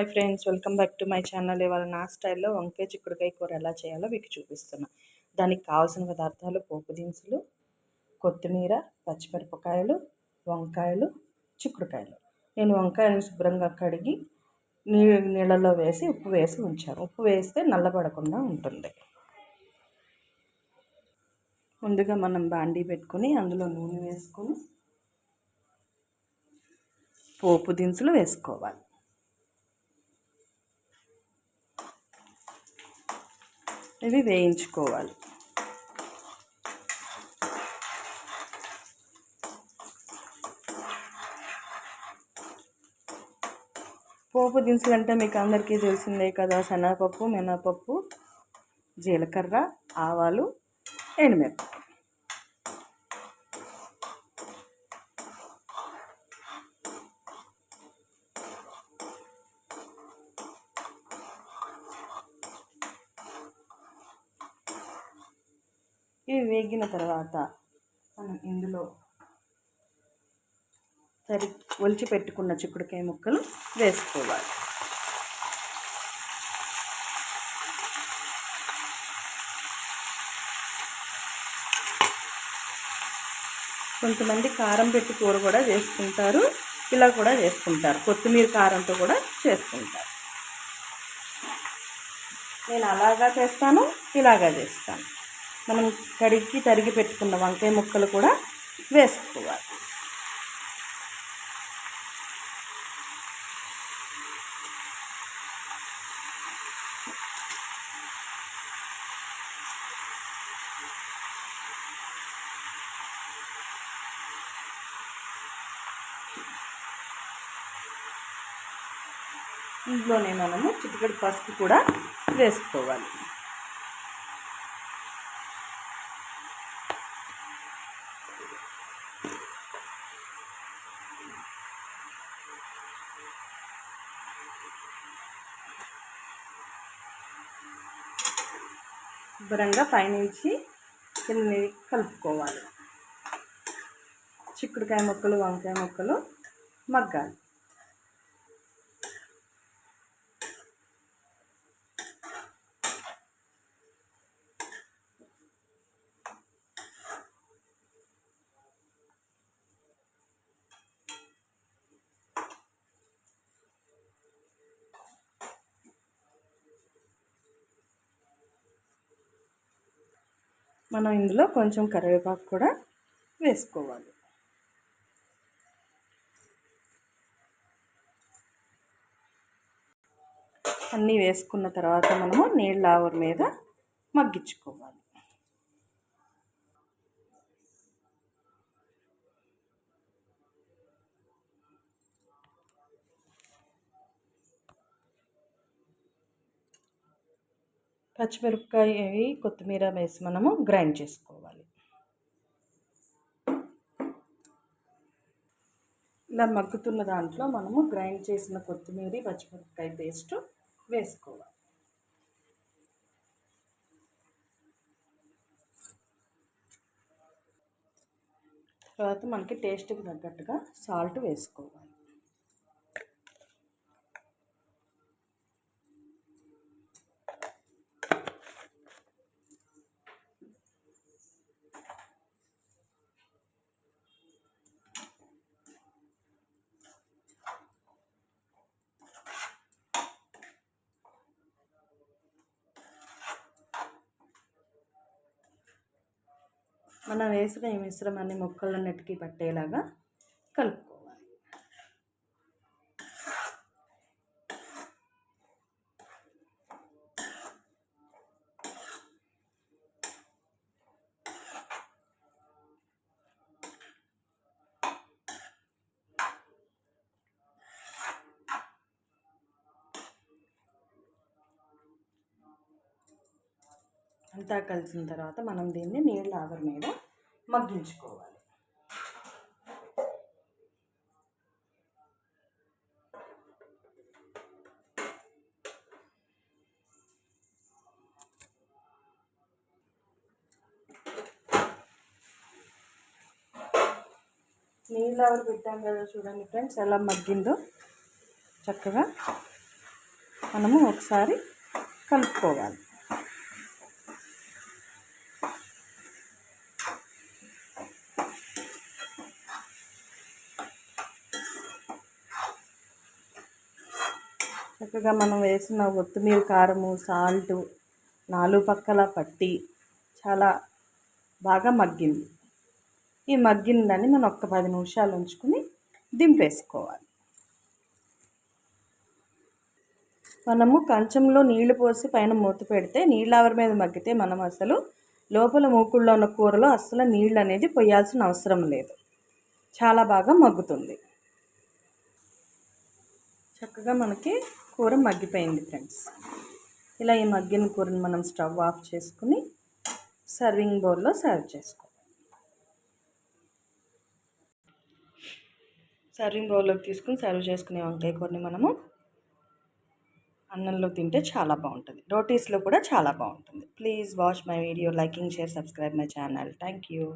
Hi friends welcome back to my channel. ఇవాళ నా స్టైల్లో వంకాయ చిక్కుడుకాయ కూర ఎలా చేయాలో మీకు చూపిస్తున్నా. దానికి కావాల్సిన పదార్థాలు పోపు దినుసులు కొత్తిమీర పచ్చిమిరపకాయలు వంకాయలు చిక్కుడుకాయలు. నేను వంకాయలను శుభ్రంగా కడిగి నీ నీళ్ళలో వేసి ఉప్పు వేసి ఉంచాను. ఉప్పు వేస్తే నల్లబడకుండా ఉంటుంది. ముందుగా మనం బాండీ పెట్టుకొని అందులో నూనె వేసుకొని పోపు దినుసులు వేసుకోవాలి. ఇవి వేయించుకోవాలి. పోపు దినుసులు అంటే మీకు అందరికీ తెలిసిందే కదా శనగపప్పు మినపప్పు జీలకర్ర ఆవాలు ఎండుమిరపకాయ ఇవి వేగిన తర్వాత మనం ఇందులో సరి ఒలిచి పెట్టుకున్న చిక్కుడుకాయ ముక్కలు వేసుకోవాలి. కొంతమంది కారం పెట్టి కూర కూడా చేసుకుంటారు ఇలా కూడా చేసుకుంటారు కొత్తిమీర కారంతో కూడా చేసుకుంటారు. నేను అలాగా చేస్తాను ఇలాగా చేస్తాను. మనం కడిగి తరిగి పెట్టుకున్న వంకాయ ముక్కలు కూడా వేసుకోవాలి. ఇంట్లోనే మనము చిటికడి పసుపు కూడా వేసుకోవాలి. శుభ్రంగా పైనుంచి కింద కలుపుకోవాలి. చిక్కుడుకాయ ముక్కలు వంకాయ ముక్కలు మగ్గాలి. మనం ఇందులో కొంచెం కరివేపాకు కూడా వేసుకోవాలి. అన్నీ వేసుకున్న తర్వాత మనము నీళ్ళ ఆవరి మీద మగ్గించుకోవాలి. పచ్చిమిరపకాయ కొత్తిమీర వేసి మనము గ్రైండ్ చేసుకోవాలి. ఇలా మగ్గుతున్న దాంట్లో మనము గ్రైండ్ చేసిన కొత్తిమీర పచ్చిమిరపకాయ పేస్ట్ వేసుకోవాలి. తర్వాత మనకి టేస్ట్కి తగ్గట్టుగా సాల్ట్ వేసుకోవాలి. మనం వేసిన ఈ మిశ్రమాన్ని ముక్కలన్నిటికీ పట్టేలాగా కలుపుకోవాలి. అంతా కలిసిన తర్వాత మనం దీన్ని నీళ్ళ ఆవిరి మీద మగ్గించుకోవాలి. నీళ్ళు ఆవిరి పెట్టాం కదా చూడండి ఫ్రెండ్స్ ఎలా మగ్గిందో చక్కగా మనము ఒకసారి కలుపుకోవాలి. చక్కగా మనం వేసిన కొత్తిమీర కారము సాల్టు నాలుగు పక్కల పట్టి చాలా బాగా మగ్గింది. ఈ మగ్గిందని మనం ఒక్క పది నిమిషాలు ఉంచుకుని దింపేసుకోవాలి. మనము కంచంలో నీళ్ళు పోసి పైన మూత పెడితే నీళ్ళ ఆవిరి మీద మగ్గితే మనం అసలు లోపల మూకుల్లో ఉన్న కూరలో అసలు నీళ్ళు అనేది పోయాల్సిన అవసరం లేదు. చాలా బాగా మగ్గుతుంది. చక్కగా మనకి కూర మగ్గిపోయింది ఫ్రెండ్స్ ఇలా ఈ మగ్గిన కూరని మనం స్టవ్ ఆఫ్ చేసుకుని సర్వింగ్ బౌల్లో సర్వ్ చేసుకోవాలి. సర్వింగ్ బౌల్లోకి తీసుకుని సర్వ్ చేసుకునే వంకాయ కూరని మనము అన్నంలో తింటే చాలా బాగుంటుంది. రోటీస్లో కూడా చాలా బాగుంటుంది. Please watch my video liking share subscribe my channel thank you